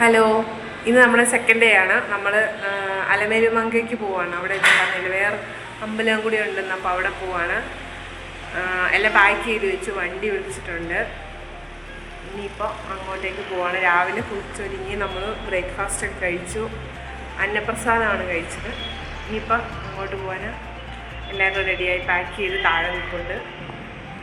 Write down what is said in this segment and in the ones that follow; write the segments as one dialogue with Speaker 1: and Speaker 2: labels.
Speaker 1: Hello. ഇന്ന് നമ്മുടെ second day ആണ്. നമ്മൾ അലമേലുമങ്കയ്ക്ക് പോവാണ്. അവിടെ വേറെ അമ്പലം കൂടി ഉണ്ടെന്ന് അപ്പോൾ അവിടെ പോവാണ്. എല്ലാം പാക്ക് ചെയ്ത് വെച്ച് വണ്ടി വിളിച്ചിട്ടുണ്ട്. ഇനിയിപ്പോൾ അങ്ങോട്ടേക്ക് പോവാണ്. രാവിലെ കുളിച്ചൊരുങ്ങി നമ്മൾ ബ്രേക്ക്ഫാസ്റ്റ് ഒക്കെ കഴിച്ചു. അന്നപ്രസാദമാണ് കഴിച്ചത്. ഇനിയിപ്പോൾ അങ്ങോട്ട് പോകാൻ എല്ലാവരും റെഡിയായി പാക്ക് ചെയ്ത് താഴെ നിൽപ്പുണ്ട്.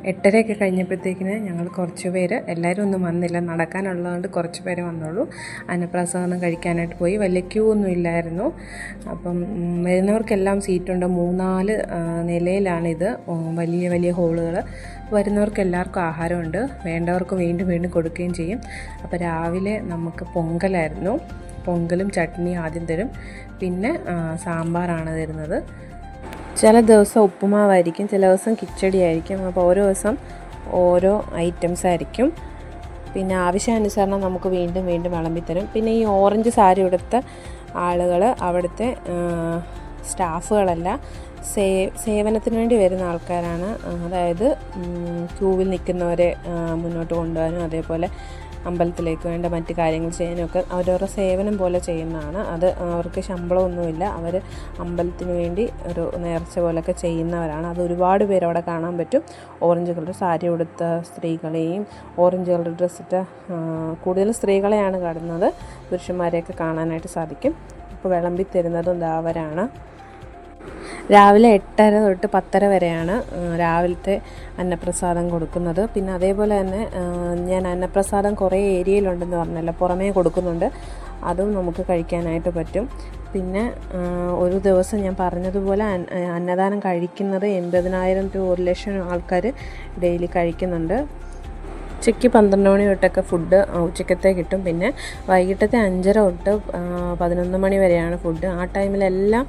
Speaker 1: എട്ടരയൊക്കെ കഴിഞ്ഞപ്പോഴത്തേക്കിന് ഞങ്ങൾ കുറച്ച് പേര് എല്ലാവരും ഒന്നും വന്നില്ല. നടക്കാനുള്ളതുകൊണ്ട് കുറച്ച് പേര് വന്നുള്ളൂ അന്നപ്രസാദം കഴിക്കാനായിട്ട് പോയി. വലിയ ക്യൂ ഒന്നും ഇല്ലായിരുന്നു. അപ്പം വരുന്നവർക്കെല്ലാം സീറ്റുണ്ട്. മൂന്നാൽ നിലയിലാണിത്. വലിയ വലിയ ഹോളുകൾ വരുന്നവർക്ക് എല്ലാവർക്കും ആഹാരമുണ്ട്. വേണ്ടവർക്ക് വീണ്ടും വീണ്ടും കൊടുക്കുകയും ചെയ്യും. അപ്പോൾ രാവിലെ നമുക്ക് പൊങ്കലായിരുന്നു. പൊങ്കലും ചട്നി ആദ്യം തരും. പിന്നെ സാമ്പാറാണ് തരുന്നത്. ചില ദിവസം ഉപ്പുമാവായിരിക്കും ചില ദിവസം കിച്ചടി ആയിരിക്കും അപ്പോൾ ഓരോ ദിവസം ഓരോ ഐറ്റംസ് ആയിരിക്കും. പിന്നെ ആവശ്യാനുസരണം നമുക്ക് വീണ്ടും വീണ്ടും വിളമ്പിത്തരും പിന്നെ ഈ ഓറഞ്ച് സാരി ഉടുത്ത ആളുകൾ അവിടുത്തെ സ്റ്റാഫുകളല്ല സേ സേവനത്തിന് വേണ്ടി വരുന്ന ആൾക്കാരാണ്. അതായത് ക്യൂവിൽ നിൽക്കുന്നവരെ മുന്നോട്ട് കൊണ്ടുപോകാനും അതേപോലെ അമ്പലത്തിലേക്ക് വേണ്ട മറ്റ് കാര്യങ്ങൾ ചെയ്യാനൊക്കെ അവരവരുടെ സേവനം പോലെ ചെയ്യുന്നതാണ്. അത് അവർക്ക് ശമ്പളമൊന്നുമില്ല. അവർ അമ്പലത്തിന് വേണ്ടി ഒരു നേർച്ച പോലൊക്കെ ചെയ്യുന്നവരാണ്. അത് ഒരുപാട് പേര് അവിടെ കാണാൻ പറ്റും. ഓറഞ്ച് കളർ സാരി ഉടുത്ത സ്ത്രീകളെയും ഓറഞ്ച് കളർ ഡ്രസ്സിട്ട കൂടുതൽ സ്ത്രീകളെയാണ് കാണുന്നത്. പുരുഷന്മാരെയൊക്കെ കാണാനായിട്ട് സാധിക്കും. ഇപ്പോൾ വിളമ്പി തരുന്നതും ദാവരാണ് രാവിലെ എട്ടര തൊട്ട് പത്തര വരെയാണ് രാവിലത്തെ അന്നപ്രസാദം കൊടുക്കുന്നത്. പിന്നെ അതേപോലെ തന്നെ ഞാൻ അന്നപ്രസാദം കുറേ ഏരിയയിലുണ്ടെന്ന് പറഞ്ഞല്ലോ പുറമേ കൊടുക്കുന്നുണ്ട്. അതും നമുക്ക് കഴിക്കാനായിട്ട് പറ്റും. പിന്നെ ഒരു ദിവസം ഞാൻ പറഞ്ഞതുപോലെ അന്നദാനം കഴിക്കുന്നത് എൺപതിനായിരം ടു ഒരു ലക്ഷം ആൾക്കാർ ഡെയിലി കഴിക്കുന്നുണ്ട്. ഉച്ചയ്ക്ക് പന്ത്രണ്ട് മണി തൊട്ടൊക്കെ ഫുഡ് ഉച്ചക്കത്തെ കിട്ടും. പിന്നെ വൈകിട്ടത്തെ അഞ്ചര തൊട്ട് പതിനൊന്ന് മണി വരെയാണ് ഫുഡ് ആ ടൈമിലെല്ലാം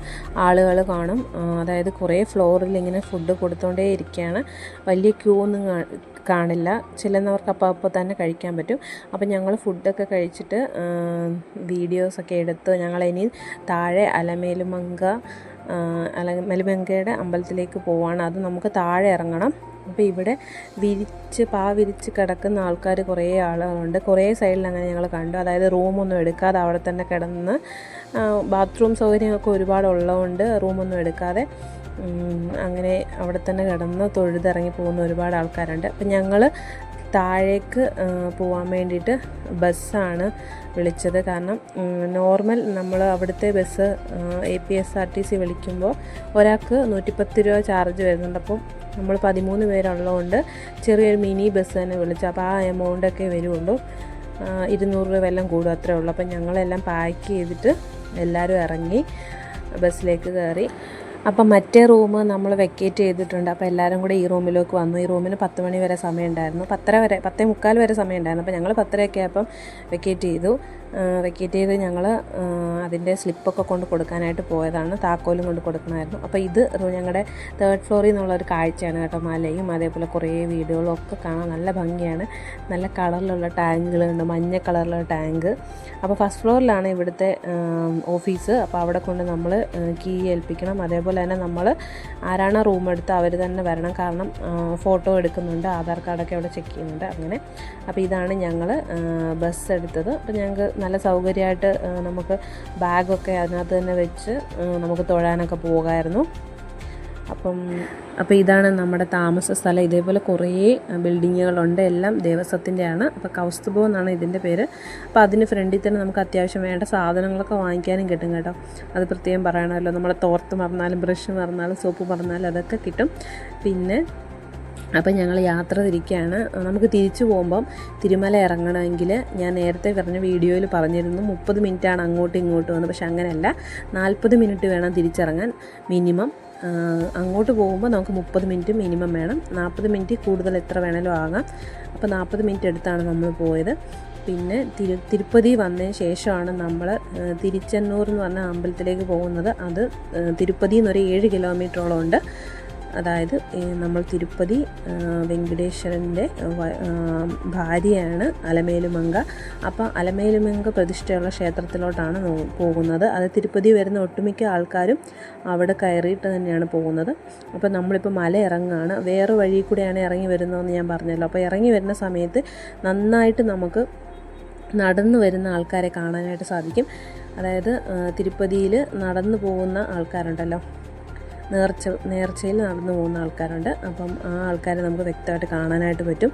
Speaker 1: ആളുകൾ കാണും. അതായത് കുറേ ഫ്ലോറിൽ ഇങ്ങനെ ഫുഡ് കൊടുത്തോണ്ടേ ഇരിക്കുകയാണ് വലിയ ക്യൂ ഒന്നും കാണില്ല. ചെല്ലുന്നവർക്ക് അപ്പോൾ അപ്പോൾ തന്നെ കഴിക്കാൻ പറ്റും. അപ്പോൾ ഞങ്ങൾ ഫുഡൊക്കെ കഴിച്ചിട്ട് വീഡിയോസൊക്കെ എടുത്ത് ഞങ്ങളിനി താഴെ അലമേലുമങ്ക അല അലമേലുമങ്കയുടെ അമ്പലത്തിലേക്ക് പോവാണ്. അത് നമുക്ക് താഴെ ഇറങ്ങണം. അപ്പോൾ ഇവിടെ വിരിച്ച് പാ വിരിച്ച് കിടക്കുന്ന ആൾക്കാർ കുറേ ആളുകളുണ്ട്. കുറേ സൈഡിൽ അങ്ങനെ ഞങ്ങൾ കണ്ടു. അതായത് റൂമൊന്നും എടുക്കാതെ അവിടെ തന്നെ കിടന്ന് ബാത്റൂം സൗകര്യമൊക്കെ ഒരുപാട് ഉള്ളതുകൊണ്ട് റൂമൊന്നും എടുക്കാതെ അങ്ങനെ അവിടെ തന്നെ കിടന്ന് തൊഴുതിറങ്ങി പോകുന്ന ഒരുപാട് ആൾക്കാരുണ്ട്. അപ്പം ഞങ്ങൾ താഴേക്ക് പോവാൻ വേണ്ടിയിട്ട് ബസ്സാണ് വിളിച്ചത്. കാരണം നോർമൽ നമ്മൾ അവിടുത്തെ bus A P S R T C വിളിക്കുമ്പോൾ ഒരാൾക്ക് നൂറ്റിപ്പത്ത് രൂപ ചാർജ് വരുന്നുണ്ട്. അപ്പം നമ്മൾ പതിമൂന്ന് പേരുള്ളതുകൊണ്ട് ചെറിയൊരു മിനി ബസ് തന്നെ വിളിച്ചു അപ്പോൾ ആ എമൗണ്ടൊക്കെ വരുള്ളൂ ഇരുന്നൂറ് രൂപ എല്ലാം കൂടും അത്രേ ഉള്ളൂ. അപ്പം ഞങ്ങളെല്ലാം പാക്ക് ചെയ്തിട്ട് എല്ലാവരും ഇറങ്ങി ബസ്സിലേക്ക് കയറി. അപ്പം മറ്റേ റൂം നമ്മൾ വെക്കേറ്റ് ചെയ്തിട്ടുണ്ട്. അപ്പോൾ എല്ലാവരും കൂടെ ഈ റൂമിലേക്ക് വന്നു. ഈ റൂമിന് പത്ത് മണി വരെ സമയം ഉണ്ടായിരുന്നു പത്തര വരെ പത്തേ മുക്കാൽ വരെ സമയമുണ്ടായിരുന്നു. അപ്പോൾ ഞങ്ങൾ പത്തരയൊക്കെ ആയപ്പം വെക്കേറ്റ് ചെയ്തു. വെക്കേറ്റ് ചെയ്ത് ഞങ്ങൾ അതിന്റെ സ്ലിപ്പൊക്കെ കൊണ്ട് കൊടുക്കാനായിട്ട് പോയതാണ്. താക്കോലും കൊണ്ട് കൊടുക്കണമായിരുന്നു. അപ്പോൾ ഇത് ഞങ്ങളുടെ തേർഡ് ഫ്ലോറിൽ നിന്നുള്ളൊരു കാഴ്ചയാണ് കേട്ടോ മലയും അതേപോലെ കുറേ വീടുകളും ഒക്കെ കാണാൻ നല്ല ഭംഗിയാണ്. നല്ല കളറിലുള്ള ടാങ്കുകളുണ്ട് മഞ്ഞ കളറിലുള്ള ടാങ്ക് അപ്പോൾ ഫസ്റ്റ് ഫ്ലോറിലാണ് ഇവിടുത്തെ ഓഫീസ് അപ്പോൾ അവിടെ കൊണ്ട് നമ്മൾ കീ ഏൽപ്പിക്കണം. അതേപോലെ തന്നെ നമ്മൾ ആരാണ് റൂം എടുത്ത് അവർ തന്നെ വരണം. കാരണം ഫോട്ടോ എടുക്കുന്നുണ്ട് ആധാർ കാർഡൊക്കെ അവിടെ ചെക്ക് ചെയ്യുന്നുണ്ട്. അങ്ങനെ. അപ്പോൾ ഇതാണ് ഞങ്ങൾ ബസ് എടുത്തത്. അപ്പോൾ ഞങ്ങൾക്ക് നല്ല സൗകര്യമായിട്ട് നമുക്ക് ബാഗൊക്കെ അതിനകത്ത് തന്നെ വെച്ച് നമുക്ക് തൊഴാനൊക്കെ പോകാമായിരുന്നു അപ്പം അപ്പോൾ ഇതാണ് നമ്മുടെ താമസ സ്ഥലം. ഇതേപോലെ കുറേ ബിൽഡിങ്ങുകളുണ്ട്. എല്ലാം ദേവസ്വത്തിന്റെയാണ്. അപ്പോൾ കൗസ്തുഭം എന്നാണ് ഇതിന്റെ പേര്. അപ്പോൾ അതിന് ഫ്രണ്ടിൽ തന്നെ നമുക്ക് അത്യാവശ്യം വേണ്ട സാധനങ്ങളൊക്കെ വാങ്ങിക്കാനും കിട്ടും കേട്ടോ. അത് പ്രത്യേകം പറയണമല്ലോ. നമ്മുടെ തോർത്ത് മറന്നാലും ബ്രഷ് മറന്നാലും സോപ്പ് മറന്നാലും അതൊക്കെ കിട്ടും. പിന്നെ അപ്പം ഞങ്ങൾ യാത്ര തിരിക്കുകയാണ്. നമുക്ക് തിരിച്ചു പോകുമ്പം തിരുമല ഇറങ്ങണമെങ്കിൽ ഞാൻ നേരത്തെ പറഞ്ഞ വീഡിയോയിൽ പറഞ്ഞിരുന്നു മുപ്പത് മിനിറ്റാണ് അങ്ങോട്ടും ഇങ്ങോട്ടും വന്നത്. പക്ഷെ അങ്ങനെയല്ല നാൽപ്പത് മിനിറ്റ് വേണം തിരിച്ചിറങ്ങാൻ മിനിമം. അങ്ങോട്ട് പോകുമ്പോൾ നമുക്ക് മുപ്പത് മിനിറ്റ് മിനിമം വേണം. നാൽപ്പത് മിനിറ്റ് കൂടുതൽ എത്ര വേണേലും ആകാം. അപ്പോൾ നാൽപ്പത് മിനിറ്റ് എടുത്താണ് നമ്മൾ പോയത്. പിന്നെ തിരു തിരുപ്പതി വന്നതിന് ശേഷമാണ് നമ്മൾ തിരിച്ചെന്നൂർ എന്ന് പറഞ്ഞ അമ്പലത്തിലേക്ക് പോകുന്നത്. അത് തിരുപ്പതി എന്നൊരു ഏഴ് കിലോമീറ്ററോളം ഉണ്ട്. അതായത് നമ്മൾ തിരുപ്പതി വെങ്കടേശ്വരന്റെ ഭാര്യയാണ് അലമേലുമങ്ക അപ്പോൾ അലമേലുമങ്ക പ്രതിഷ്ഠയുള്ള ക്ഷേത്രത്തിലോട്ടാണ് പോകുന്നത്. അത് തിരുപ്പതി വരുന്ന ഒട്ടുമിക്ക ആൾക്കാരും അവിടെ കയറിയിട്ട് തന്നെയാണ് പോകുന്നത്. അപ്പോൾ നമ്മളിപ്പോൾ മല ഇറങ്ങുകയാണ് വേറെ വഴി കൂടെയാണ് ഇറങ്ങി വരുന്നതെന്ന് ഞാൻ പറഞ്ഞല്ലോ. അപ്പോൾ ഇറങ്ങി വരുന്ന സമയത്ത് നന്നായിട്ട് നമുക്ക്
Speaker 2: നടന്നു വരുന്ന ആൾക്കാരെ കാണാനായിട്ട് സാധിക്കും. അതായത് തിരുപ്പതിയിൽ നടന്നു പോകുന്ന ആൾക്കാരുണ്ടല്ലോ. നേർച്ച നേർച്ചയിൽ നടന്നു പോകുന്ന ആൾക്കാരുണ്ട്. അപ്പം ആ ആൾക്കാരെ നമുക്ക് വ്യക്തമായിട്ട് കാണാനായിട്ട് പറ്റും.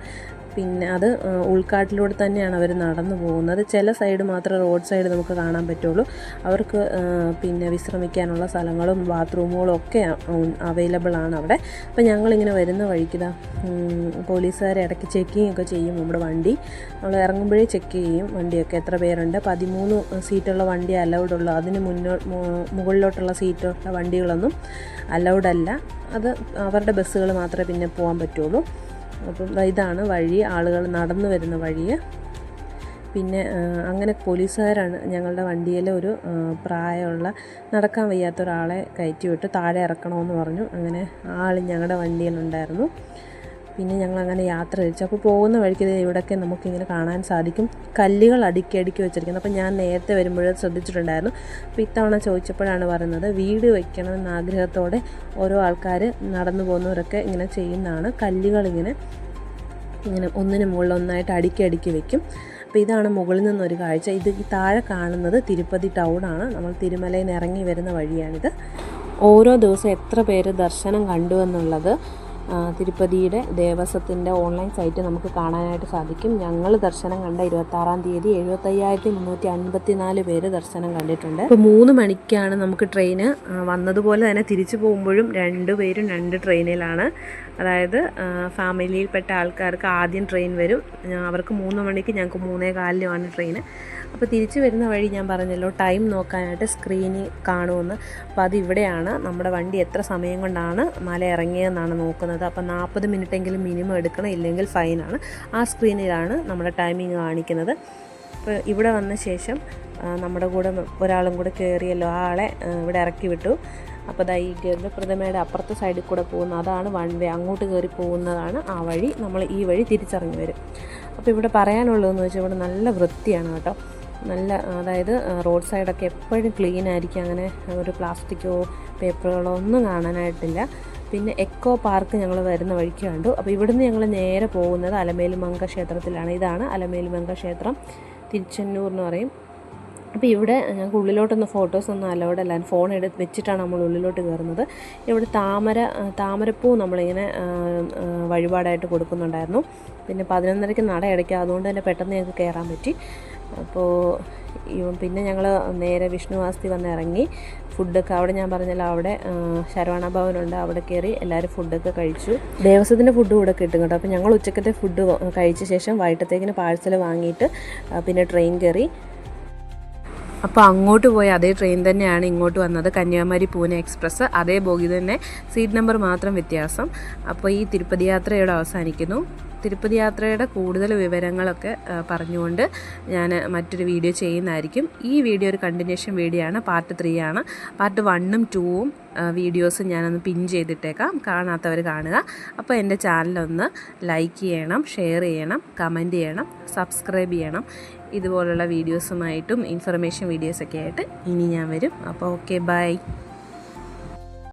Speaker 2: പിന്നെ അത് ഉൾക്കാട്ടിലൂടെ തന്നെയാണ് അവർ നടന്നു പോകുന്നത്. ചില സൈഡ് മാത്രമേ റോഡ് സൈഡ് നമുക്ക് കാണാൻ പറ്റുള്ളൂ. അവർക്ക് പിന്നെ വിശ്രമിക്കാനുള്ള സ്ഥലങ്ങളും ബാത്റൂമുകളും ഒക്കെ അവൈലബിൾ ആണ് അവിടെ. അപ്പോൾ ഞങ്ങളിങ്ങനെ വരുന്ന വഴിക്കിതാ പോലീസുകാർ ഇടയ്ക്ക് ചെക്കിംഗ് ഒക്കെ ചെയ്യും നമ്മുടെ വണ്ടി. നമ്മൾ ഇറങ്ങുമ്പോഴേ ചെക്ക് ചെയ്യും വണ്ടിയൊക്കെ എത്ര പേരുണ്ട്. പതിമൂന്ന് സീറ്റുള്ള വണ്ടി അലൗഡ് ഉള്ളൂ. അതിന് മുന്നോ മുകളിലോട്ടുള്ള സീറ്റുള്ള വണ്ടികളൊന്നും അലൗഡ് അല്ല. അത് അവരുടെ ബസ്സുകൾ മാത്രമേ പിന്നെ പോകാൻ പറ്റുള്ളൂ. അപ്പം ഇതാണ് വഴി ആളുകൾ നടന്നു വരുന്ന വഴി പിന്നെ അങ്ങനെ പോലീസുകാരാണ് ഞങ്ങളുടെ വണ്ടിയിൽ ഒരു പ്രായമുള്ള നടക്കാൻ വയ്യാത്ത ഒരാളെ കയറ്റി വിട്ട് താഴെ ഇറക്കണമെന്ന് പറഞ്ഞു. അങ്ങനെ ആൾ ഞങ്ങളുടെ വണ്ടിയിലുണ്ടായിരുന്നു. പിന്നെ ഞങ്ങൾ അങ്ങനെ യാത്ര തിരിച്ചു. അപ്പോൾ പോകുന്ന വഴിക്ക് ഇവിടെയൊക്കെ നമുക്കിങ്ങനെ കാണാൻ സാധിക്കും. കല്ലുകൾ അടുക്കി അടുക്കി വെച്ചിരിക്കുന്നത്. അപ്പോൾ ഞാൻ നേരത്തെ വരുമ്പോൾ ശ്രദ്ധിച്ചിട്ടുണ്ടായിരുന്നു. അപ്പോൾ ഇത്തവണ ചോദിച്ചപ്പോഴാണ് പറയുന്നത് വീട് വയ്ക്കണമെന്ന ആഗ്രഹത്തോടെ ഓരോ ആൾക്കാർ നടന്നു പോകുന്നവരൊക്കെ ഇങ്ങനെ ചെയ്യുന്നതാണ്. കല്ലുകളിങ്ങനെ ഇങ്ങനെ ഒന്നിന് മുകളിൽ ഒന്നായിട്ട് അടുക്കി അടുക്കി വെക്കും. അപ്പോൾ ഇതാണ് മുകളിൽ നിന്നൊരു കാഴ്ച. ഇത് താഴെ കാണുന്നത് തിരുപ്പതി ടൗണാണ്. നമ്മൾ തിരുമലയിൽ നിന്ന് ഇറങ്ങി വരുന്ന വഴിയാണിത്. ഓരോ ദിവസം എത്ര പേര് ദർശനം കണ്ടു എന്നുള്ളത് തിരുപ്പതിയുടെ ദേവസ്വത്തിന്റെ ഓൺലൈൻ സൈറ്റ് നമുക്ക് കാണാനായിട്ട് സാധിക്കും. ഞങ്ങൾ ദർശനം കണ്ട ഇരുപത്താറാം തീയതി എഴുപത്തയ്യായിരത്തി മുന്നൂറ്റി അൻപത്തി നാല് പേര് ദർശനം കണ്ടിട്ടുണ്ട്. ഇപ്പോൾ മൂന്ന് മണിക്കാണ് നമുക്ക് ട്രെയിന് വന്നതുപോലെ തന്നെ തിരിച്ചു പോകുമ്പോഴും രണ്ട് പേരും രണ്ട് ട്രെയിനിലാണ് അതായത് ഫാമിലിയിൽപ്പെട്ട ആൾക്കാർക്ക് ആദ്യം ട്രെയിൻ വരും. അവർക്ക് മൂന്ന് മണിക്ക് ഞങ്ങൾക്ക് മൂന്നേ കാലിലുമാണ് ട്രെയിൻ. അപ്പോൾ തിരിച്ചു വരുന്ന വഴി ഞാൻ പറഞ്ഞല്ലോ ടൈം നോക്കാനായിട്ട് സ്ക്രീനിൽ കാണുമെന്ന്. അപ്പോൾ അത് ഇവിടെയാണ്. നമ്മുടെ വണ്ടി എത്ര സമയം കൊണ്ടാണ് മല ഇറങ്ങിയതെന്നാണ് നോക്കുന്നത്. അപ്പോൾ നാൽപ്പത് മിനിറ്റെങ്കിലും മിനിമം എടുക്കണം ഇല്ലെങ്കിൽ ഫൈനാണ് ആ സ്ക്രീനിലാണ് നമ്മുടെ ടൈമിങ് കാണിക്കുന്നത്. അപ്പോൾ ഇവിടെ വന്ന ശേഷം നമ്മുടെ കൂടെ ഒരാളും കൂടെ കയറിയല്ലോ ആ ആളെ ഇവിടെ ഇറക്കി വിട്ടു. അപ്പോൾ ദാ ഈ ഗർഭപ്രതിമയുടെ അപ്പുറത്തെ സൈഡിൽ കൂടെ പോകുന്ന അതാണ് വൺ വേ അങ്ങോട്ട് കയറി പോകുന്നതാണ് ആ വഴി. നമ്മൾ ഈ വഴി തിരിച്ചറിഞ്ഞു വരും. അപ്പോൾ ഇവിടെ പറയാനുള്ളതെന്ന് വെച്ചാൽ ഇവിടെ നല്ല വൃത്തിയാണ് കേട്ടോ. നല്ല അതായത് റോഡ് സൈഡൊക്കെ എപ്പോഴും ക്ലീൻ ആയിരിക്കും. അങ്ങനെ ഒരു പ്ലാസ്റ്റിക്കോ പേപ്പറുകളോ ഒന്നും കാണാനായിട്ടില്ല. പിന്നെ എക്കോ പാർക്ക് ഞങ്ങൾ വരുന്ന വഴിക്ക് കണ്ടു. അപ്പോൾ ഇവിടുന്ന് ഞങ്ങൾ നേരെ പോകുന്നത് അലമേലുമങ്ക ക്ഷേത്രത്തിലാണ്. ഇതാണ് അലമേലുമങ്ക ക്ഷേത്രം. തിരുച്ചെന്നൂർ എന്ന് പറയും. അപ്പോൾ ഇവിടെ ഞങ്ങൾക്ക് ഉള്ളിലോട്ടൊന്ന് ഫോട്ടോസ് ഒന്ന് അലോഡ് അല്ല. ഫോൺ എടുത്ത് വെച്ചിട്ടാണ് നമ്മൾ ഉള്ളിലോട്ട് കയറുന്നത് ഇവിടെ താമര താമരപ്പൂ നമ്മളിങ്ങനെ വഴിപാടായിട്ട് കൊടുക്കുന്നുണ്ടായിരുന്നു. പിന്നെ പതിനൊന്നരയ്ക്ക് നട അടയ്ക്കുക. അതുകൊണ്ട് തന്നെ പെട്ടെന്ന് ഞങ്ങൾക്ക് കയറാൻ പറ്റി. അപ്പോൾ പിന്നെ ഞങ്ങൾ നേരെ വിഷ്ണുവാസ്തി വന്ന് ഇറങ്ങി. ഫുഡൊക്കെ അവിടെ ഞാൻ പറഞ്ഞല്ലോ അവിടെ ശരവണ ഭവനുണ്ട് അവിടെ കയറി എല്ലാവരും ഫുഡൊക്കെ കഴിച്ചു. ദേവസ്വത്തിന്റെ ഫുഡ് കൂടെ കിട്ടും കേട്ടോ. അപ്പോൾ ഞങ്ങൾ ഉച്ചക്കത്തെ ഫുഡ് കഴിച്ച ശേഷം വൈകിട്ടത്തേക്കിന് പാഴ്സൽ വാങ്ങിയിട്ട് പിന്നെ ട്രെയിൻ കയറി അപ്പോൾ അങ്ങോട്ട് പോയ അതേ ട്രെയിൻ തന്നെയാണ് ഇങ്ങോട്ട് വന്നത്. കന്യാകുമാരി പൂനെ എക്സ്പ്രസ് അതേ ബോഗി തന്നെ. സീറ്റ് നമ്പർ മാത്രം വ്യത്യാസം. അപ്പോൾ ഈ തിരുപ്പതി യാത്രയോടെ അവസാനിക്കുന്നു. തിരുപ്പതി യാത്രയുടെ കൂടുതൽ വിവരങ്ങളൊക്കെ പറഞ്ഞുകൊണ്ട് ഞാൻ മറ്റൊരു വീഡിയോ ചെയ്യുന്നതായിരിക്കും. ഈ വീഡിയോ ഒരു കണ്ടിന്യൂഷൻ വീഡിയോ ആണ്. പാർട്ട് ത്രീ ആണ്. പാർട്ട് വണ്ണും ടൂവും വീഡിയോസ് ഞാനൊന്ന് പിൻ ചെയ്തിട്ടേക്കാം. കാണാത്തവർ കാണുക. അപ്പോൾ എന്റെ ചാനലൊന്ന് ലൈക്ക് ചെയ്യണം ഷെയർ ചെയ്യണം കമന്റ് ചെയ്യണം സബ്സ്ക്രൈബ് ചെയ്യണം. ഇതുപോലുള്ള വീഡിയോസുമായിട്ടും ഇൻഫർമേഷൻ വീഡിയോസൊക്കെ ആയിട്ട് ഇനി ഞാൻ വരും. അപ്പോൾ ഓക്കെ ബൈ